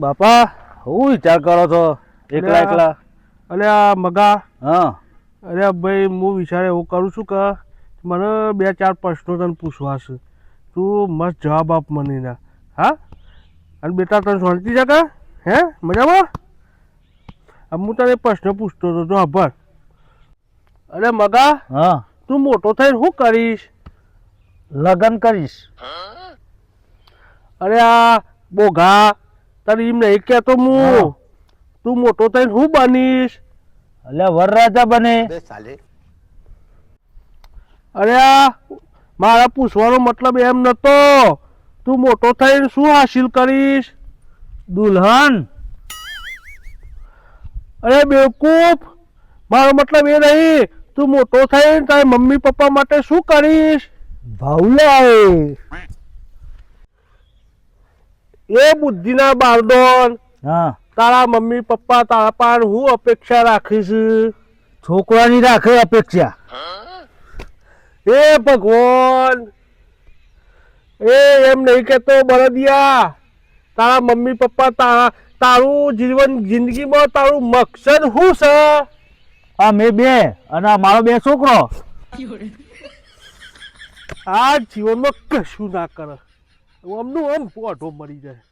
બાપા હું વિચાર કરો છો? એકલા એકલા. અરે આ મગા. હા. અરે ભાઈ હું વિચાર એવું કરું છું કે મને બે ચાર પ્રશ્નો તને પૂછવા છે. તું મસ્ત જવાબ આપ મને એના. હા? અને બેટા તને શાંતિ છે કે? હે? મજામાં? હવે હું તને પ્રશ્ન પૂછતો હતો જો ખબર અરે મગા હા. તું મોટો થઈને શું કરીશ? લગ્ન કરીશ. અરે આ બોઘા તને એમ નહીં કહેતો હા. હું. તું મોટો થઈને શું બનીશ? એટલે વરરાજા બને. અરે આ મારા પૂછવાનો મતલબ એમ નતો. તું મોટો થઈને શું હાસિલ કરીશ? દુલ્હન. અરે બેવકૂફ મારો મતલબ એ નહીં. તું મોટો થઈને તારી મમ્મી પપ્પા માટે શું કરીશ? ભાવલે એ બુદ્ધિના બારદોન હા. તારા મમ્મી પપ્પા તારા પાસે હું અપેક્ષા રાખીશ? છોકરાની રાખે અપેક્ષા. એ ભગવાન. એ એમ નહીં કેતો બળદિયા. તારા મમ્મી પપ્પા તારા તારું જીવન જિંદગીમાં તારું મકસદ શું છે? આ મેં બે અને મારો બે છોકરો. આ જીવનમાં કશું ના કરે. આમનું આમ પોઢો મરી જાય.